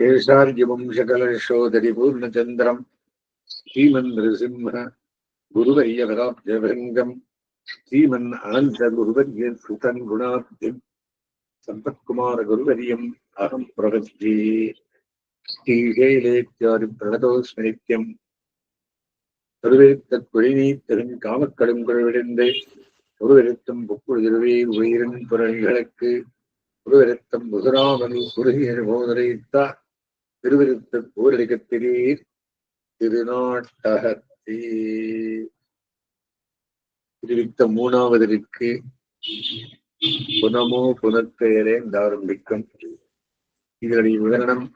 தேசார்ஜிவம்சகலசோதரி பூர்ணச்சந்திரம் ஸ்ரீமன் நிருசிம்ம குருவரிய வராப்ஜபங்கம் ஸ்ரீமன் அனந்த குருவரிய சுதன் குணாப்தி சம்பத்குமார குருவரியம் அகம் பிரபத்தி ஸ்ரீஷைலேத்யாரி பிரணதோஸ்மித்யம் கருவேத்த குழிநீத்தகன் காமக்கடும் குழுவிழந்தே ஒருவருத்தம் புக்குழுதிருவே உயிரின் புரள்களுக்கு குருவிருத்தம் முதுராமணி குறுகிய போதரைத்தா திருவிருத்த போரடிக்கத்திரீர் திருநாட்டகத்தே திருவித்த மூணாவதற்கு புனமோ புனப்பெயரே ஆரம்பிக்கும் இதனுடைய விவரணம்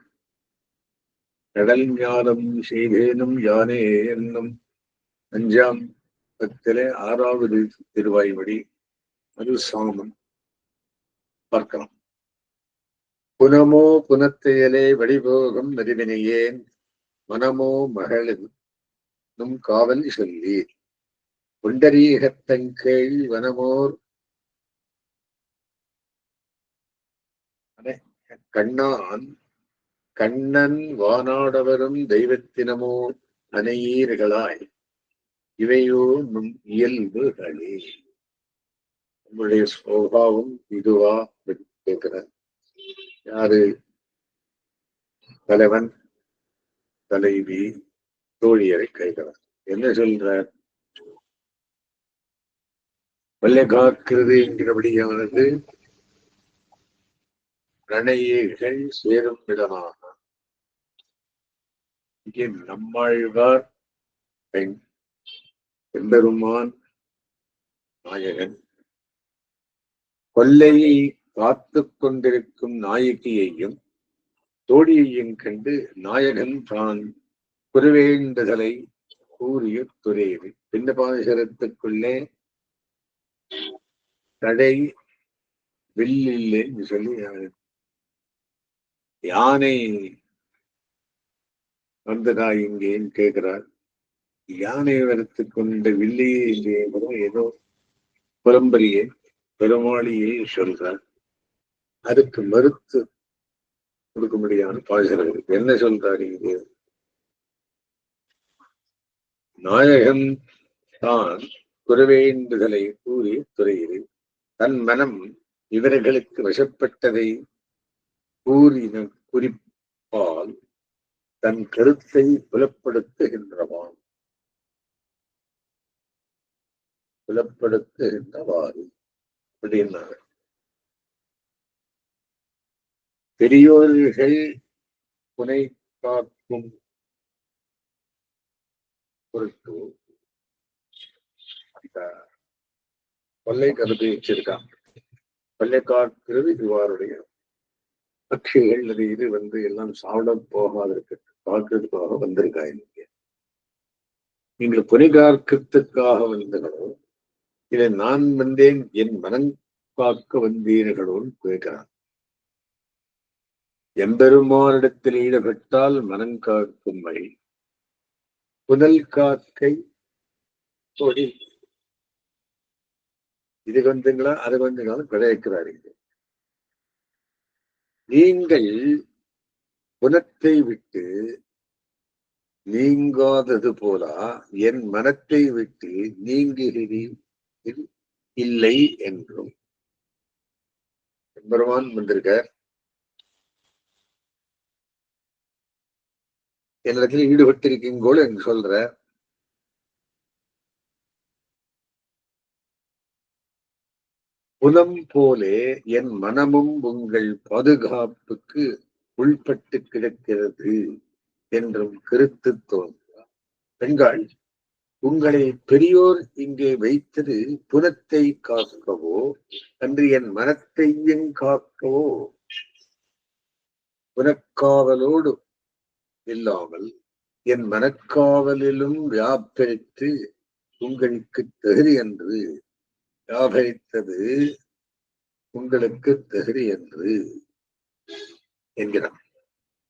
கடல் ஞானம் செய்தேனும் யானே என்னும் அஞ்சாம் பத்திலே ஆறாவது திருவாய்மொழி அது சாமம் பார்க்கலாம். புனமோ புனத்தையலே வழிபோகம் நரிவினையேன் மனமோ மகளிர் நும் காவல் சொல்லீர் புண்டரீகத்தங்கேள் வனமோர் கண்ணான் கண்ணன் வானாடவரும் தெய்வத்தினமோ அனையீர்களாய் இவையோ நம் இயல்புகளே. நம்முடைய சோபாவம் இதுவா கேட்கிற யாரு? தலைவன் தலைவி தோழியரை கேட்கிறார் என்ன சொல்றார்? வெள்ளை காக்கிறது என்கிறபடியானது பிரணயிகள் சேரும் விதமாக. இங்கே நம்மாழ்வார் பெண் எம்பெருமான் நாயகன். கொல்லையை காத்து கொண்டிருக்கும் நாயகியையும் தோழியையும் கண்டு நாயகன் தான் குருவேண்டுதலை கூறிய துறையது பிந்த பாதசரத்துக்குள்ளே தடை வில்லில்லை என்று சொல்லி யானை வந்ததா இங்கேன்னு கேட்கிறார். யானை வளர்த்து கொண்ட வில்லையே இங்கே ஏதோ புலம்பரியே பெருமாளியே சொல்றார் அதுக்கு மறுத்து கொடுக்க முடியாத பாசுகிறது என்ன சொல்றாரு இது நாயகன் தான் குறவேண்டுதலை கூறி துறையில் தன் மனம் இவர்களுக்கு வசப்பட்டதை கூறின குறிப்பால் தன் கருத்தை புலப்படுத்துகின்றவான். புலப்படுத்துகின்றவாறு. அப்படின்னாங்க. பெரியோர்கள் புனை காக்கும் பொருட்டு. கொள்ளை கருதி வச்சிருக்கான். கொள்ளை காக்கிறது இவ்வாறுடைய பட்சிகள். அது இது வந்து எல்லாம் சாப்பிட போகாத இருக்கட்டும் காக்கிறதுக்காக வந்திருக்கா நீங்க நீங்கள் புனை வந்தீர்களோ இதை நான் வந்தேன் என் மனம் காக்க வந்தீர்களோன்னு கேட்கிறான். எம்பெருமானிடத்தில் ஈடுபட்டால் மனம் காக்கும் வழி. புனல் காக்கை தொடி இது வந்துங்களா அது வந்துங்களா விளைவிக்கிறார் இங்க நீங்கள் புனத்தை விட்டு நீங்காதது போலா என் மனத்தை விட்டு நீங்குகிறீர் இல்லை என்றும். பெருமான் வந்திருக்கார். என்னிடத்தில் ஈடுபட்டிருக்கீங்கோள் என்று சொல்ற. புலம் போலே என் மனமும் உங்கள் பாதுகாப்புக்கு உள்பட்டு கிடக்கிறது என்றும் கருத்து தோன்றார் பெண்கள் உங்களை பெரியோர் இங்கே வைத்தது புலத்தை காக்கவோ அன்று என் மனத்தையும் காக்கவோ? புனக்காவலோடு இல்லாமல் என் மனக்காவலிலும் வியாபரித்து உங்களுக்கு தகுதி என்று வியாபரித்தது உங்களுக்கு தகுதி என்று என்கிறார்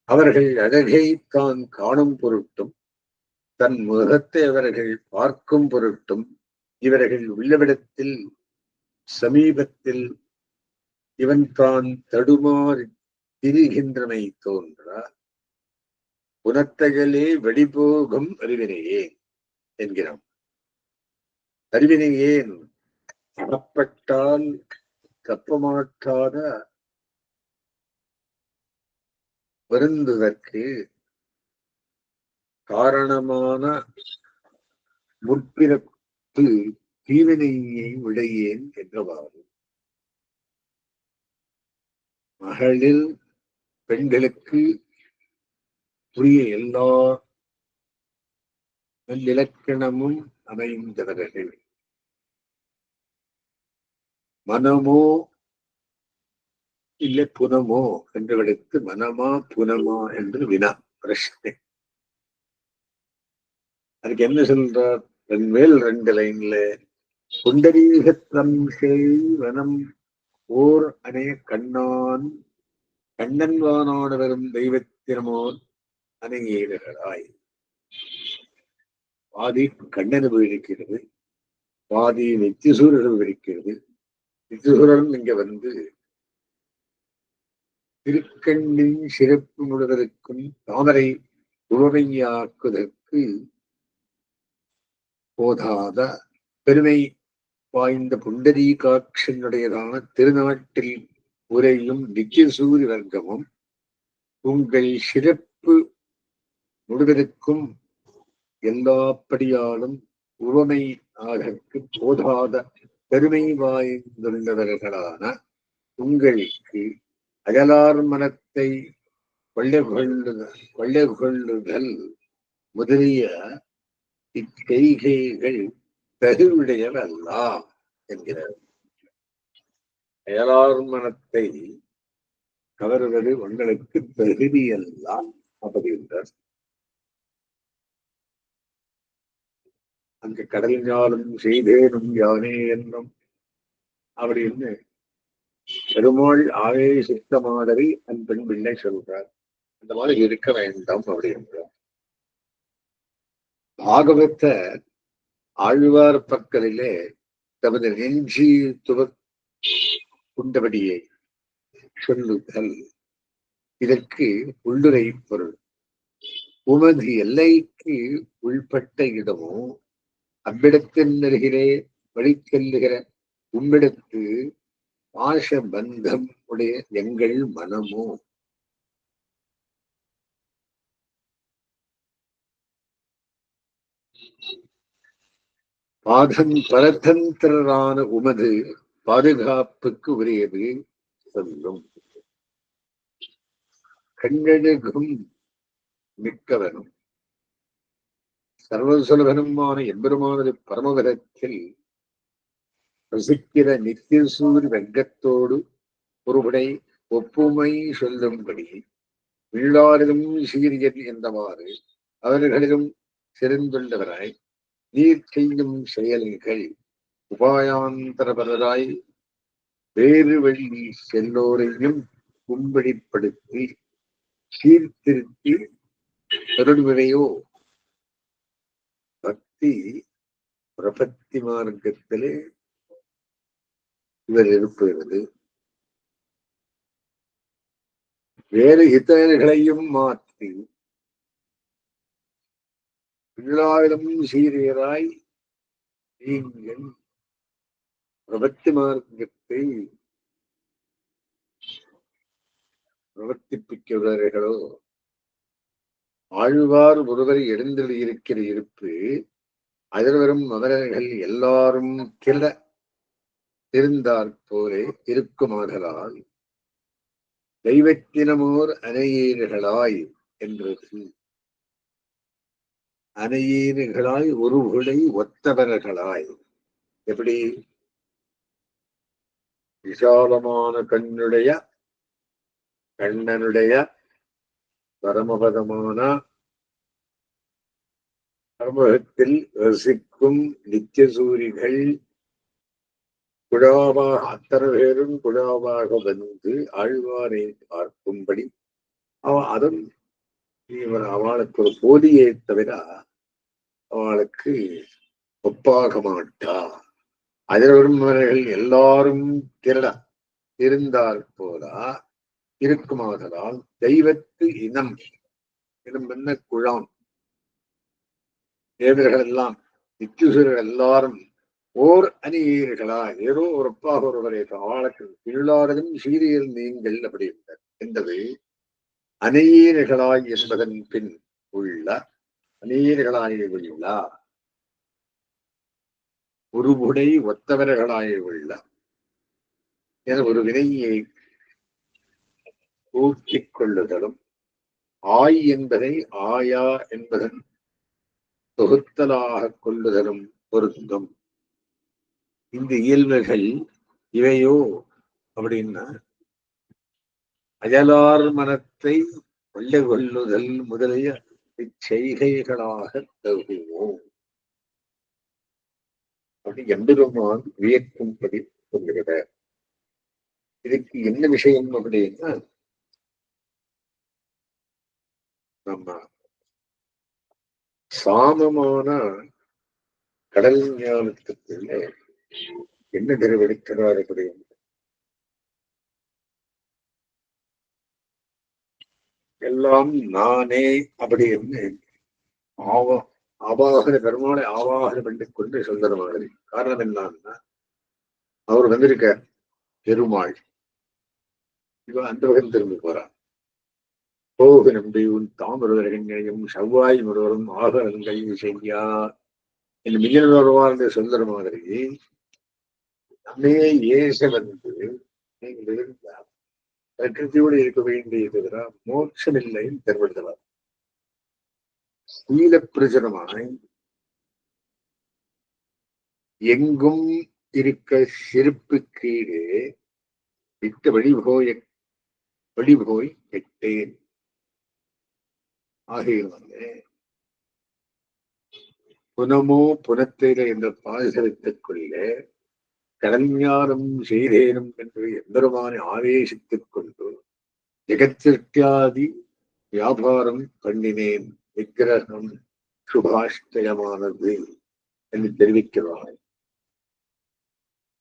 அவர்கள் அழகை தான் காணும் பொருட்டும் தன் முகத்தை அவர்கள் பார்க்கும் பொருட்டும் இவர்கள் உள்ளவிடத்தில் சமீபத்தில் இவன் தான் தடுமாறி திரிகின்றமை தோன்றார் புனத்தகலே வெடிபோகும் அறிவினையே என்கிறான். அறிவினையேன் அறப்பட்டால் தப்பமாட்டாத வருந்துதற்கு காரணமான முற்பிறப்பு தீவினையை விடையேன் என்றவாறு. மகளில் பெண்களுக்கு புரிய எல்லா நல்லிலக்கணமும் அமைந்தவர்கள் மனமோ இல்லை புனமோ என்று விடுத்து மனமா புனமா என்று வினா பிரச்சனை அதுக்கு என்ன சொல்றார்? மேல் ரெண்டு லைன்ல குண்டரீகத்தம் வனம் ஓர் அணைய கண்ணான் கண்ணன்வானோடு வரும் தெய்வத்தினமோர் அணையீடுகளாய் பாதி கண்ணனு இருக்கிறது பாதி நித்திசூரன் இருக்கிறது. நித்திசூரன் இங்க வந்து திருக்கண்ணின் சிறப்பு முழுவதற்கும் தாமரை உவமையாக்குவதற்கு போதாத பெருமை வாய்ந்த புண்டரீகாட்சனுடையதான திருநாட்டில் உரையும் நித்தியசூரி வர்க்கமும் உங்கள் சிறப்பு முருகனுக்கும் எல்லாப்படியாலும் உவமை ஆகற்கு போதாத பெருமை வாய்ந்துள்ளவர்களான உங்களுக்கு அயலார் மனத்தை கொள்ளை கொள்ளுதல் கொள்ளை கொள்ளுதல் முதலிய இக்கெய்கைகள் தகுவுடையவல்லாம் என்கிறார். அயலார் மனத்தை கவருவது உங்களுக்கு தகுதியெல்லாம் அப்படின்றார். அங்கு ஞானம் செய்தேனும் யானே என்றும் அப்படின்னு பெருமாள் ஆவேசித்த மாதிரி அந்த பெண் பிள்ளை சொல்றார். அந்த மாதிரி இருக்க வேண்டாம் அப்படின்றார் பாகவத்த ஆழ்வார் பக்கலிலே தமது நெஞ்சி துவ குண்டபடியை சொல்லுதல். இதற்கு உள்ளுரை பொருள். உமது எல்லைக்கு உள்பட்ட இடமும் அவ்விடத்தின் அருகிலே வழிச்செல்லுகிற உம்மிடத்து பாஷ பந்தம் உடைய எங்கள் மனமோ? பாதம் பரதந்திரரான உமது பாதுகாப்புக்கு உரியது சொல்லும். கண்ணழகும் மிக்கவனும். சர்வசுலபனுமான எம்பெருமானது பரமபதத்தில் ரசிக்கிற நித்தியசூரி வெங்கத்தோடு ஒருபடை ஒப்புமை சொல்லும்படி உள்ளாரிலும் சீரியன் என்றவாறு அவர்களிலும் சிறந்துள்ளவராய் நீர் செய்யும் செயல்கள் உபாயாந்தரபரராய் வேறு வழி செல்லோரையும் கும்படிப்படுத்தி சீர்திருத்தி கருடுவதையோ பக்தி பிரபத்தி மார்க்கத்திலே இவர் இருப்பது. வேறு ஹிதங்களையும் மாற்றி எல்லாவிடம் சீரியராய் நீங்கள் பிரபத்தி மார்க்கத்தை பிரவர்த்திப்பிக்கிறார்களோ ஆழ்வார் ஒருவர் எழுந்தல் இருக்கிற இருப்பு அதில் வரும் எல்லாரும் கிள இருந்தாற்போரே போலே தெய்வத்தினமோர் அணையீர்களாய் என்றது. அணையீர்களாய் ஒருகுடை ஒத்தவர்களாய். எப்படி? விசாலமான கண்ணுடைய கண்ணனுடைய பரமபதமான பரமபதத்தில் ரசிக்கும் நித்தியசூரிகள் குழாவாக அத்தனை பேரும் குழாவாக வந்து ஆழ்வாரை பார்க்கும்படி அவ அதன் இவர் அவளுக்கு ஒரு போதியை தவிர அவளுக்கு ஒப்பாக மாட்டா. அதில் வருபவர்கள் எல்லாரும் திரள இருந்தால் போதா இருக்குமாதலால் தெய்வத்து இனம். இனம் என்ன குழாம்? தேவர்கள் எல்லாம் நித்தியுசர்கள் எல்லாரும் ஓர் அணியீர்களா ஏதோ ஒருப்பாக ஒருவரை அவளுக்கு கீழாரதும் சீரியல் நீங்கள் அப்படி என்பது அநீர்களாய் என்பதன் பின் உள்ள அநீர்களாய் உள்ள உருவுடை ஒத்தவர்களாய் உள்ள என ஒரு வினையை ஊக்கிக் கொள்ளுதலும் ஆய் என்பதை ஆயா என்பதன் தொகுத்தலாக கொள்ளுதலும் பொருந்தும். இந்த இயல்புகள் இவையோ அப்படின்னா அயலார் மனத்தை கொள்ளை கொள்ளுதல் முதலிய இச்செய்கைகளாக தகுவோம் அப்படி எம்பெருமான் வியக்கும்படி சொல்கிறார் இதுக்கு என்ன விஷயம் அப்படின்னா நம்ம சாமமான கடல் ஞானத்துக்குள்ள என்ன நிறைவெடுக்கிறார் அப்படின்னு எல்லாம் நானே அப்படின்னு ஆவ ஆவாகன பெருமாளை ஆவாகனம் பண்ணி கொண்டு சொல்கிற மாதிரி. காரணம் என்னன்னா அவர் வந்திருக்க பெருமாள். இவன் அந்த வகையில் திரும்பி போறான். போகு நம்பி உன் தாமிரதரகங்களையும் செவ்வாய் முழுவதும் ஆகரங்களையும் செய்யா இந்த மின்னல் வருவார் என்று மாதிரி நம்மையே ஏச வந்து நீங்கள் இருந்தால் இருக்க வேண்டியதுதான் மோட்சமில்லை தெருவிடுதலார் சீல பிரச்சனமாய் எங்கும் இருக்க செருப்பு கீழே விட்டு வழிபோய வழிபோய் எட்டேன் ஆகியவங்க புனமோ புனத்தில என்ற பாசனத்துக் கொள்ளே கடஞ்ஞானம் செய்தேனும் என்று எம்பெருமானை ஆவேசித்துக் கொண்டு ஜெகத்திற்காதி வியாபாரம் பண்ணினேன் விக்கிரகம் சுபாஷ்டயமானது என்று தெரிவிக்கிறார்.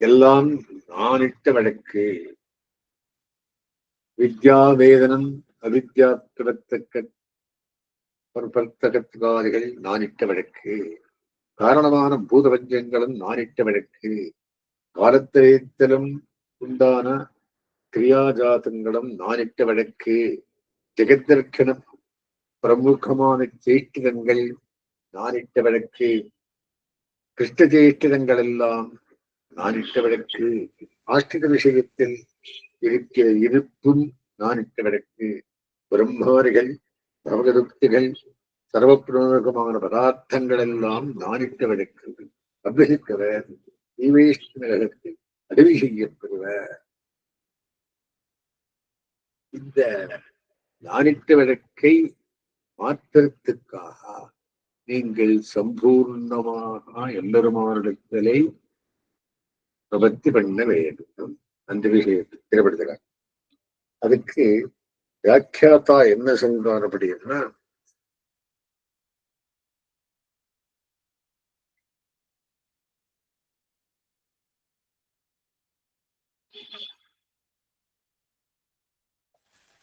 எல்லாம் நானிட்ட வழக்கு. வித்யா வேதனம் அவித்யா கிடத்தக்க பிரத்தகத்துகாரிகள் நானிட்ட வழக்கு. காரணமான பூதபஞ்சங்களும் நானிட்ட வழக்கு. காலத்திலேத்தலும் உண்டான கிரியாஜாதங்களும் நானிட்ட வழக்கு. ஜெகத்திற்கென பிரமுகமான சேஷ்டிதங்கள் நானிட்ட வழக்கு. கிருஷ்ண சேஷ்டிதங்கள் எல்லாம் நானிட்ட வழக்கு. ஆஷ்டித விஷயத்தில் இருக்கிற இருப்பும் நானிட்ட வழக்கு. பிரம்மாரிகள் பிரபகதுக்திகள் சர்வப்பிரமுகமான பதார்த்தங்கள் எல்லாம் நானிட்ட வழக்கு அபிஷிக்கவர் தீவேஷ்டத்தில் அடவி செய்யப்படுவர். இந்த நாணிட்ட வழக்கை மாற்றத்துக்காக நீங்கள் சம்பூர்ணமாக எல்லருமானிடத்திலே பிரபத்தி பண்ண வேண்டும். அந்த விஷயத்தை திறப்படுத்துகிறார் அதுக்கு வியாக்கியாத்தா என்ன சொல்றார் அப்படின்னா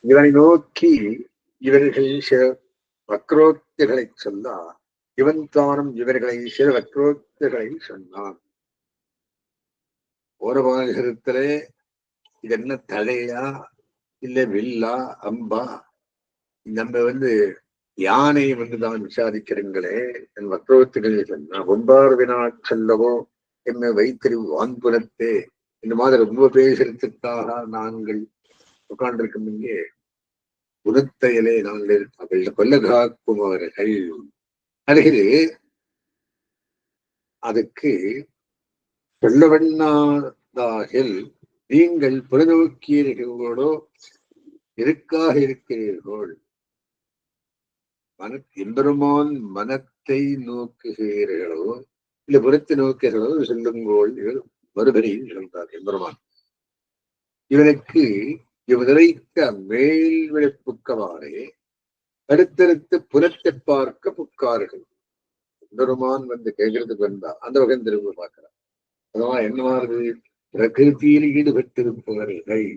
இவனை நோக்கி இவர்கள் சில வக்ரோக்திகளை சொன்னா இவன் தானும் இவர்களை சில வக்ரோக்திகளை சொன்னான். ஒரு பாகத்திலே இது என்ன தலையா இல்ல வில்லா அம்பா நம்ம வந்து யானை வந்து தான் விசாரிக்கிறீங்களே என் வக்ரோத்துகளை சொன்னா ஒன்பார் வினா செல்லவோ என்ன வைத்திரு வான்புலத்தே இந்த மாதிரி ரொம்ப பேசுறதுக்காக நாங்கள்? உட்கார்ந்திருக்கும் இங்கே குணத்தையிலே நாங்கள் அவர்கள் கொல்ல காக்குபவர்கள் அருகில் அதுக்கு சொல்லவண்ணாதாகில் நீங்கள் புறநோக்கியீர்களோ இருக்காக இருக்கிறீர்கள்? மன எம்பெருமான் மனத்தை நோக்குகிறீர்களோ இல்ல புறத்தை நோக்குகிறதோ சொல்லுங்கோள் மறுபடியும் சொல்றார் எம்பெருமான். இவனுக்கு இவரைத்த மேல் விளைப்புக்கவாறே அடுத்தடுத்து புறத்தை பார்க்க புக்கார்கள். எம்பெருமான் வந்து கேட்கறதுக்கு வந்தா அந்த வகை திரும்ப பார்க்கிறான் அதெல்லாம் என்ன மாறுது? பிரகிருதியில் ஈடுபட்டிருப்பவர்கள்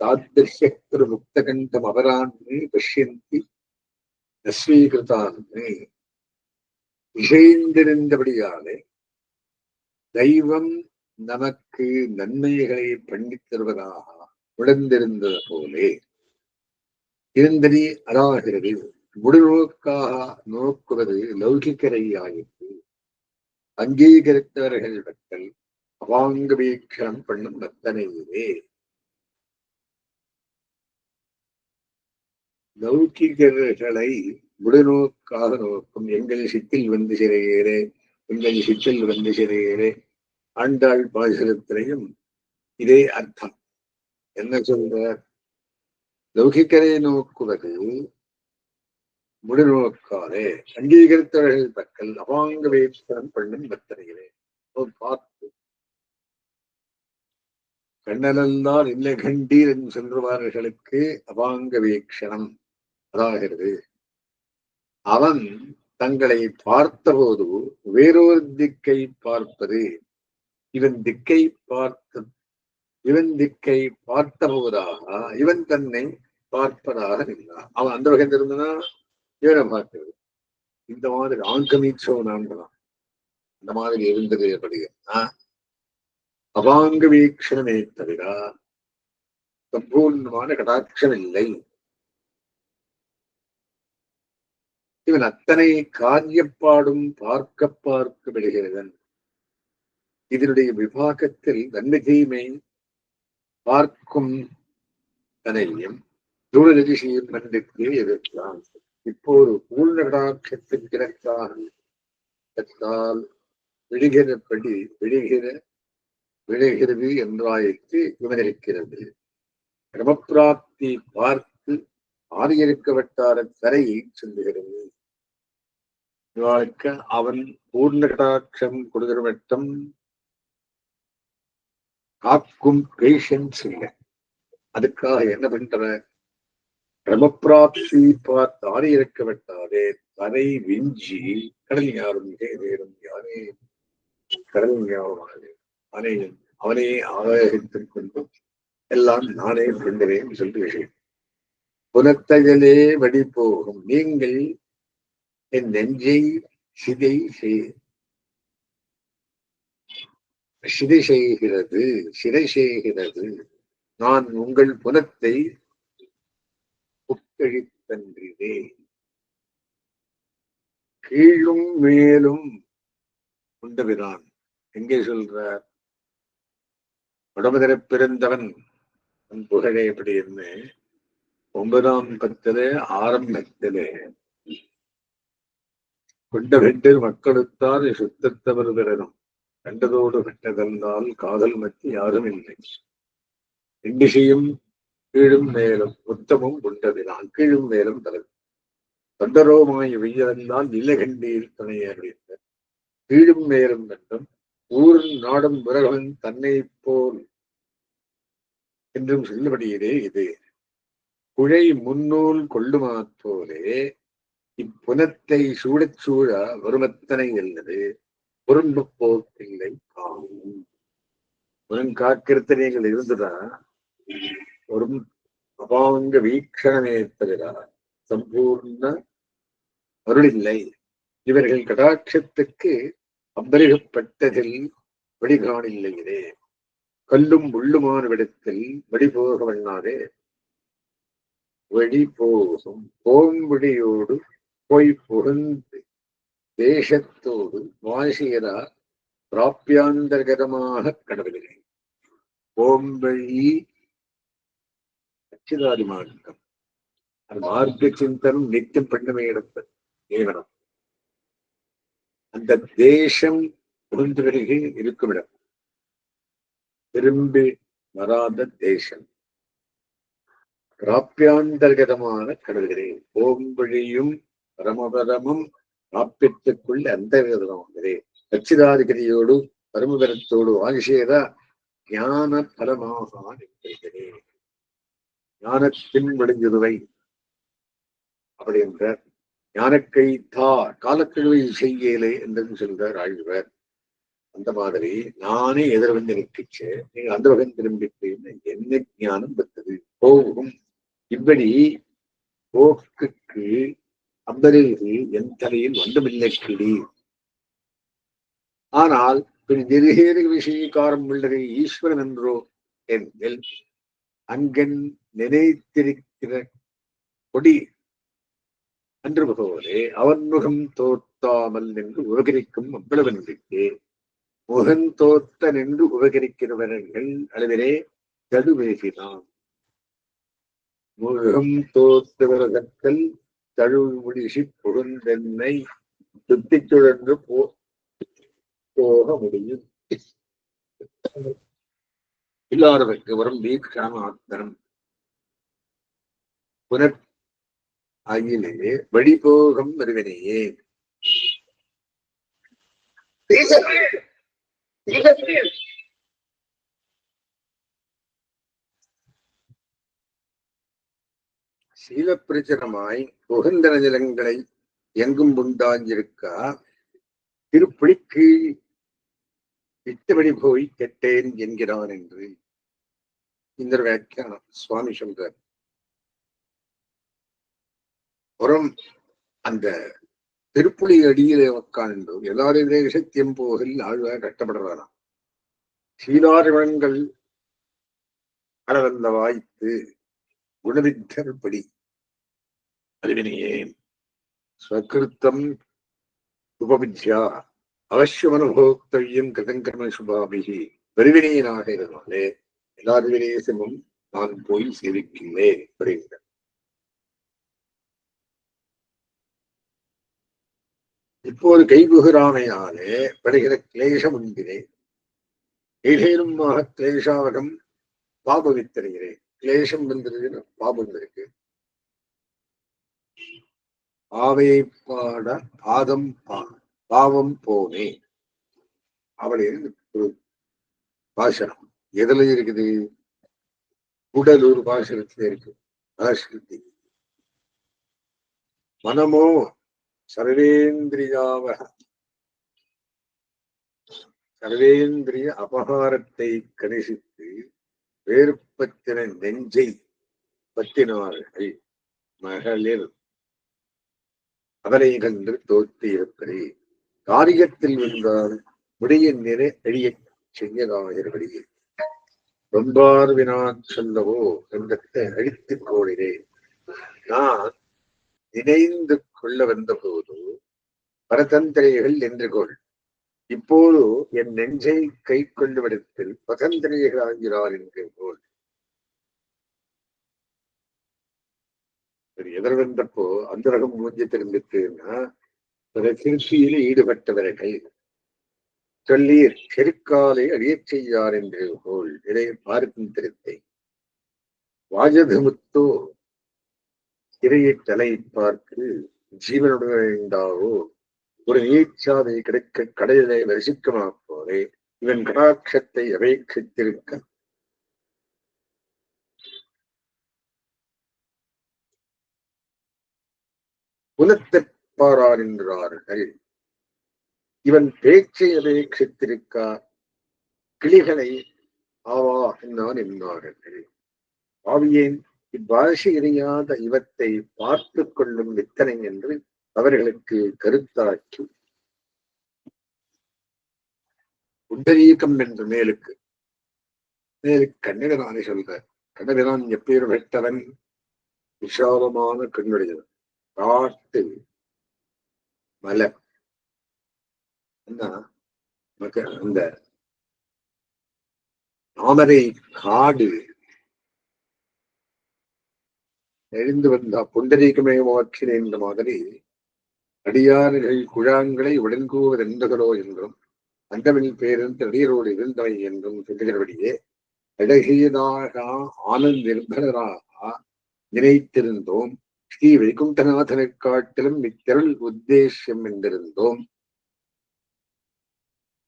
தாத்திருஷ்யத்திரு முக்தகண்டம் அபரான்னு பஷ்யந்தி நஸ்வீகிருதான்னு இசைந்திருந்தபடியாலே தெய்வம் நமக்கு நன்மைகளை பண்ணித் தருவதாக உடந்திருந்தது போலே. இருந்தனி அதாகிறது முடிநோக்காக நோக்குவது லௌகிக்கரையாயிற்று அங்கீகரித்தவர்கள் மக்கள் அவாங்க வீக்ஷணம் பண்ணும் வத்தனையிலே லௌகிகர்களை உடனோக்காக நோக்கும் எங்கள் சித்தில் வந்து சிறையேறே எங்கள் சித்தில் வந்து சிறையேறே. ஆண்டாள் பாசுரத்திலையும் இதே அர்த்தம். என்ன சொல்றார்? லௌகிக்கரை நோக்குவது முடிநோக்காரே அங்கீகரித்தவர்கள் பக்கல் அவாங்க வேட்பம் பண்ணும் பத்தனைகளே பார்த்து. கண்ணனல்லால் இல்லை கண்டீர் என்று சென்றவார்களுக்கு அவாங்க வீக்ஷணம் அதாகிறது. அவன் தங்களை பார்த்தபோது வேறொரு திக்கை பார்ப்பது இவன் திக்கை பார்த்த இவன் திக்கை பார்த்தபோதாக இவன் தன்னை பார்ப்பதாக இருந்தான் அவன் அந்த வகை இருந்தா இவனை பார்க்கிறது இந்த மாதிரி ஆங்கமீச்சோ நான்கலாம் இந்த மாதிரி இருந்தது அப்படின்னா அவாங்க வீக்ஷணமே தவிர சம்பூர்ணமான கடாட்சம் இல்லை இவன் அத்தனை காரியப்பாடும் பார்க்க பார்க்க விடுகிறதன் இதனுடைய விபாகத்தில் நன்மை பார்க்கும் தனையும் தூரதிசையும் ஒரு பூர்ண கடாட்சத்தின் பூர்ணகடாட்சத்திற்கிடக்காக விடுகிறபடி விடுகிற விளைகிறது என்றாய்க்கு விவரிக்கிறது கிரமப்பிராப்தி பார்த்து ஆரியருக்க வட்டார கரையை செல்லுகிறது. இவாளுக்கு அவன் பூர்ண கடாட்சம் கொடுக்கிற வட்டம் காக்கும் பேஷன்ஸ் இல்லை. அதுக்காக என்ன பண்ற? கிரமப்பிராப்தி பார்த்து ஆரியருக்க வட்டாரே தரை விஞ்சி கடல் யாரும் வேறும் யாரே? கடல் யாரும் அவனை அவனே ஆதாயத்துக் கொண்டும் எல்லாம் நானே கொண்டேன் சொல்லி விஷயம் புலத்தகலே வழி போகும் நீங்கள் என் நெஞ்சை சிதை சிதை செய்கிறது சிதை செய்கிறது. நான் உங்கள் புனத்தை உட்கழித்தன்றினே கீழும் மேலும் உண்டவிரான் எங்கே சொல்றார்? உடம்புதர பிறந்தவன். புகழே எப்படி என்ன ஒன்பதாம் பத்திலே ஆரம்பத்திலே. கொண்ட வெண்டர் மக்களுத்தால் சுத்தத்தவர் பிறனும் கண்டதோடு விட்டதென்றால் காதல் மத்தி யாரும் இல்லை. இண்டிசையும் கீழும் மேலும் உத்தமும் உண்டதினால் கீழும் மேலும் தலை தொண்டரோமாய் வெய்யதென்றால் நிலகண்டீர் துணையை அறிவித்த கீழும் மேலும் என்றும் ஊரும் நாடும் உறவன் தன்னை போல். என்றும் சொல்லுபடியிலே இது. குழை முன்னூல் கொள்ளுமாத்தோலே இப்புனத்தை சூழச் சூழ வருமத்தனை அல்லது பொரும்பு போக்கில்லை காணும். புனன் காக்கிறத நீங்கள் இருந்துடா ஒரு அபாங்க வீக்ஷணமே தவிர. சம்பூர்ண அருளில்லை. இவர்கள் கடாட்சத்துக்கு அம்பரிகப்பட்டதில் வழிகாணில்லையிலே கல்லும் உள்ளுமான விடத்தில் வழிபோக வண்ணாதே. வழி போகும் போம்படியோடு போய் புகுந்து தேசத்தோடு வாசியதா பிராப்பியாந்தர்கதமாக கடவுளே. ஓம்பழி அச்சுதாதி மார்க்கம் அது மார்க்க சிந்தனம் நித்தியம் பண்ணமே இடத்த ஏவனம் அந்த தேசம் புகுந்து வருகை இருக்குமிடம். திரும்பி வராத தேசம். பிராப்பியாந்தர்கதமான கடல்களே ஓம்பழியும் பரமபதமும் பிராப்பியத்துக்குள்ள அந்த விதமாகிறே அச்சிதாதிகரியோடு பரமபரத்தோடு ஆகிஷேத ஞான பரமாக ஞானத்தின் விடுஞ்சுதுவை அப்படி என்றார் ஞானக்கை தா காலக்கெழுவை செய்யலே என்று சொல்கிறார் ஆழ்வார். அந்த மாதிரி நானே எதிர வந்து நிற்கிச்சு நீங்க அந்த வகை திரும்பிட்டு என்ன ஞானம் பெற்றது? போகும். இப்படி போக்குக்கு அம்பரேகு என் தலையில் ஒன்றுமில்லை கிளி. ஆனால் பின் நிருகேறு விஷயக்காரம் உள்ளதை ஈஸ்வரன் என்றோ என்கில் அங்கன் நினைத்திருக்கிற கொடி அன்று போலே அவன் முகம் தோத்தாமல் நின்று உபகரிக்கும் அவ்வளவன்றிக்கு முகம் தோத்த நின்று உபகரிக்கிறவர்கள் அளவிலே தடுவேகினான் முகம் தோத்தவர்கள் தழுவு முடிசி புகுந்தென்னை சுத்தி சுழன்று போ போக முடியும். இல்லாதவர்க்கு வரும் வீக்காமாத்தரம் புனர் அகிலே வழிபோகம் வருவனையே சீலப்பிரச்சனமாய் புகந்த நிலங்களை எங்கும் உண்டாஞ்சிருக்கா? திருப்புளிக்கு விட்டபடி போய் கெட்டேன் என்கிறான் என்று இந்த வியாக்கியானம் சுவாமி சொல்றார். புறம் அந்த திருப்புலி அடியிலே உட்கார்ந்து எல்லாருடைய சத்தியம் போகில் ஆழ்வார் கட்டப்படுறாராம் சீலாரிவங்கள் அளவந்த வாய்த்து குணவித்தர் படி. அறிவினையே ஸ்வகிருத்தம் உபவித்யா அவசியம் அனுபோக்தவியம் கதங்கர்ம சுபாபிகி. பெருவினையனாக இருந்தாலே எல்லா வினேசமும் நான் போய் சேவிக்கின்றேன் அப்படிங்கிறார் இப்போது கைபுகிறாமையாலே படுகிற கிளேசம் என்கிறேன் ஏதேனும் கிளேசாவகம் பாபவித்தருகிறேன். கிளேசம் வந்திருக்கு பாபம் இருக்கு. ஆவை பாட பாதம் பா பாவம் போனே. அவளை ஒரு பாசனம். எதுல இருக்குது? உடலூர் பாசனத்துல இருக்கு. மனமோ சர்வேந்திரியாவ சர்வேந்திரிய அபகாரத்தை கணிசித்து வேறுபத்தின நெஞ்சை பத்தினார்கள் மகளிர். அவரை கண்டு தோற்றியிருக்கிறே காரியத்தில் வென்றால் முடிய நிறை அழிய செய்யதாகிறபடியே ரொம்பார் வினா சொல்லவோ என்றத்தை அழித்துக் கோடினேன். நான் இணைந்து கொள்ள வந்தபோது பரதந்திரைகள் என்று கொள். இப்போது என் நெஞ்சை கை கொண்டு விடத்தில் பதந்திரைகள் ஆகிறார் என்று போல் எதிர்வந்தப்போ அந்தரகம் மூஞ்சி திரும்பிட்டுன்னா பிற திருச்சியில் ஈடுபட்டவர்கள் சொல்லீர் செருக்காலை அழியச் செய்யார் என்று போல் இதை பார்க்கும் திருத்தை வாஜதமுத்தோ இறையை தலை பார்த்து ஜீவனுடையோ ஒரு நீச்சாதை கிடைக்க கடலிலே வரிசிக்குமா போலே இவன் கடாட்சத்தை அபேட்சித்திருக்க. புலத்தப்பாரார் என்றார்கள் இவன் பேச்சை அபேட்சித்திருக்கா கிளிகளை ஆவா என்னான் என்னார்கள். ஆவியேன் இவ்வாசி அறியாத இவத்தை பார்த்து கொள்ளும் வித்தனை என்று அவர்களுக்கு கருத்தாக்கி உண்டரீகம் என்று மேலுக்கு மேலுக்கு கண்ணகரானை சொல்ற கண்ணகரான் எப்பேர் பெற்றவன் விசாலமான கண்ணுடையவன். காட்டு மலர். நமக்கு அந்த தாமரை காடு எழுந்து வந்த புண்டரீகமே மாற்றின என்ற மாதிரி அடியார்கள் குழாங்களை உடன்கூவதென்றகளோ என்றும் அந்தமின் பேருந்து அடியரோடு இருந்தவை என்றும் சொல்லுகிறபடியே அழகியதாக ஆனந்த் நிர்பலராக நினைத்திருந்தோம். ஸ்ரீ வைகுண்டநாதனை காட்டிலும் இத்திரள் உத்தேசியம் என்றிருந்தோம்.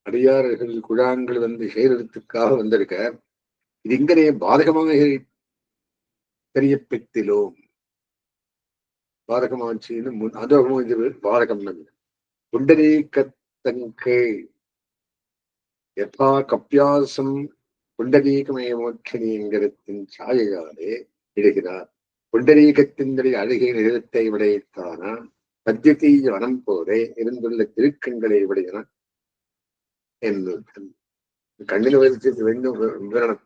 அடியார்கள் குழாங்கள் வந்து சேரத்துக்காக வந்திருக்க இது இங்கனே பாதகமாக தெரியப்பெற்றிலோம். பாதகமாச்சின்னு முன் அதோகமும் இது பாதகம் புண்டரீகத்தங்கை யதா கப்பியாசம் புண்டரீகமய மோட்சணிங்கிறத்தின் சாயையாலே இடுகிறார். புண்டரீகத்தினுடைய அழகிய நிறத்தை விடைத்தான? பத்தியத்தீய வனம் போலே இருந்துள்ள திருக்கண்களை விடையன என்று கண்ணில் வைத்து வேண்டும். விவரணம்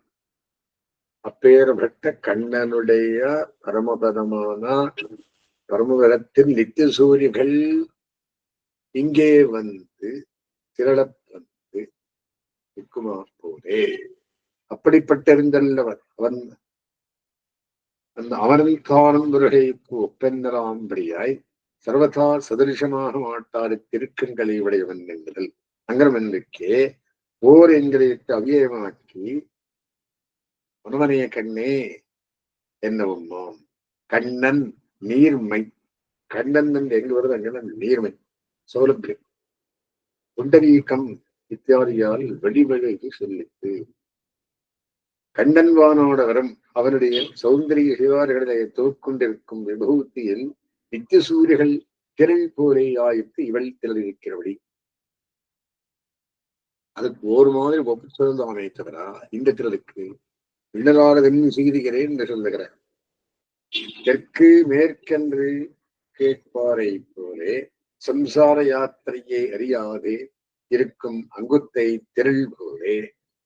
அப்பேற்பட்ட கண்ணனுடைய பரமபதமான பரமபதத்தில் நித்திய சூரியர்கள் இங்கே வந்து திரளப் வந்து நிற்குமார் போலே. அப்படிப்பட்டிருந்தல்லவன் அவன் அந்த அவனில் காணும் முருகைக்கு ஒப்பெந்தராம்படியாய் சர்வதா சதிருஷமாக மாட்டாரு திருக்கண்களை உடையவன் என்பதில் அங்கரமன்னுக்கே ஓர் என்களை அவ்வியமாக்கி உணவனைய கண்ணே என்னவுமாம் கண்ணன் நீர்மை. கண்ணன் என்று எங்கு வருது அங்கே நீர்மை. சௌலபியம் குண்டரீக்கம் இத்தியாதியால் வெளிவழகி சொல்லித்து கண்ணன்வானோட வரம் அவனுடைய சௌந்தரிய சிவார்களை தோற்கொண்டிருக்கும் விபூத்தியில் நித்திய சூரியர்கள் திரள் போலே ஆயித்து இவள் திரளிருக்கிறபடி. அதுக்கு ஒரு மாதிரி ஒப்பு சொல்லுதானே தவிர இந்த திரளுக்கு. விண்ணலாரதன் செய்திகிறேன் என்று சொல்லுகிறேன் தெற்கு மேற்கென்று கேட்பாரை போலே சம்சார யாத்திரையை அறியாதே இருக்கும் அங்குத்தை திரள் போலே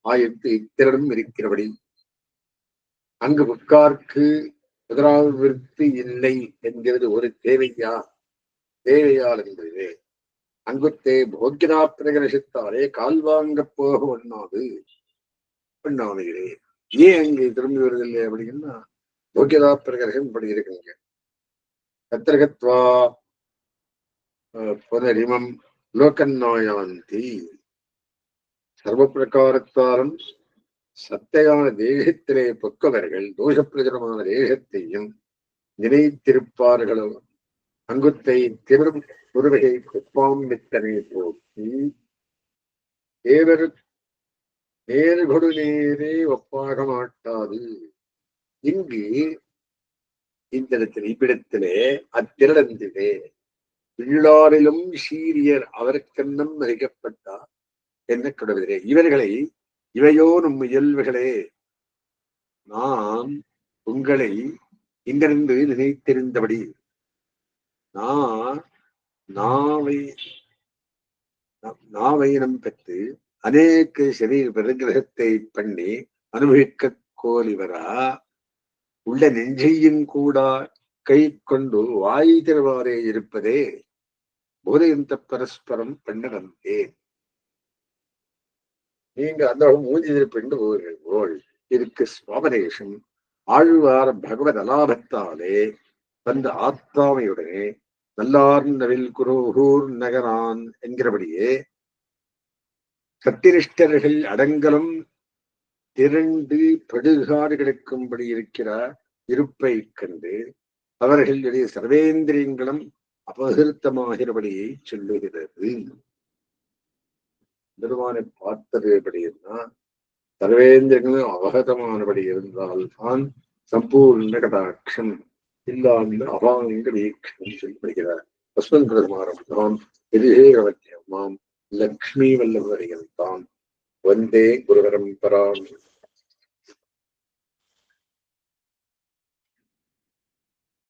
ஆயத்து இத்திரளும் இருக்கிறபடி. அங்கு புக்கார்க்கு முதலாவது இல்லை என்கிறது ஒரு தேவையா? தேவையால் என்பது அங்குத்தே போக்கினா பிரகரசித்தாலே கால்வாங்க போக ஒண்ணாது. ஒண்ணாதுகிறே ஏன் அங்கே திரும்பி வருதில்லை அப்படின்னா யோகியதா பிரகரகம் இப்படி இருக்குங்க கத்திரகத்வா புனரிமம் லோகநாயாந்தி சர்வ பிரகாரத்தாலும் சத்தையான தேகத்திலே பொக்கவர்கள் தோஷப்பிரஜனமான தேகத்தையும் நினைத்திருப்பார்களோ? அங்குத்தை திமிரும் குருவையை குப்பாம் வித்தனை போக்கி தேவர் நேர்கொடு நேரே ஒப்பாக மாட்டாது இங்கு இந்த இடத்தில் இவ்விடத்திலே அத்திரடந்திலே உள்ளாரிலும் சீரியர் அவருக்கென்னம் மதிக்கப்பட்டார் என்ன கடவுளே இவர்களை இவையோ நம் இயல்புகளே நாம் உங்களை இங்கிருந்து நினைத்திருந்தபடி நான் நாவை நாவையினம் பெற்று அநேக சரீர பிரகிரகத்தை பண்ணி அனுபவிக்க கோலிவரா உள்ள நெஞ்சையும் கூட கை கொண்டு வாய் திறவாரே இருப்பதே போதையந்த பரஸ்பரம் பண்ண வந்தேன் நீங்க அந்த மூஞ்சி திருப்பிண்டு போவீர்கள் போல் இதுக்கு சுவாபதேசம் ஆழ்வார் பகவத் அலாபத்தாலே வந்த ஆத்தாமையுடனே நல்லார்ந்தவில் குருகூர் நகரான் என்கிறபடியே சத்திரிஷ்டர்கள் அடங்கலும் திரண்டு படுகாடு கிடக்கும்படி இருக்கிற இருப்பை கண்டு அவர்களுடைய சர்வேந்திரியங்களும் அபகிருத்தமாகிறபடியை சொல்லுகிறது. பெருமானை பார்த்தது எப்படின்னா சர்வேந்திரங்களும் அவகதமானபடி இருந்தால் தான் சம்பூர்ண கடாட்சம் இல்லாமல் அபாங்க வீக்ஷம் சொல்லப்படுகிறார். அஸ்வன் பெருமாறம் தான் எதிரேகவத்தியம்மாம் லக்ஷ்மி வல்லவரையில் தான். வந்தே குரு பராம்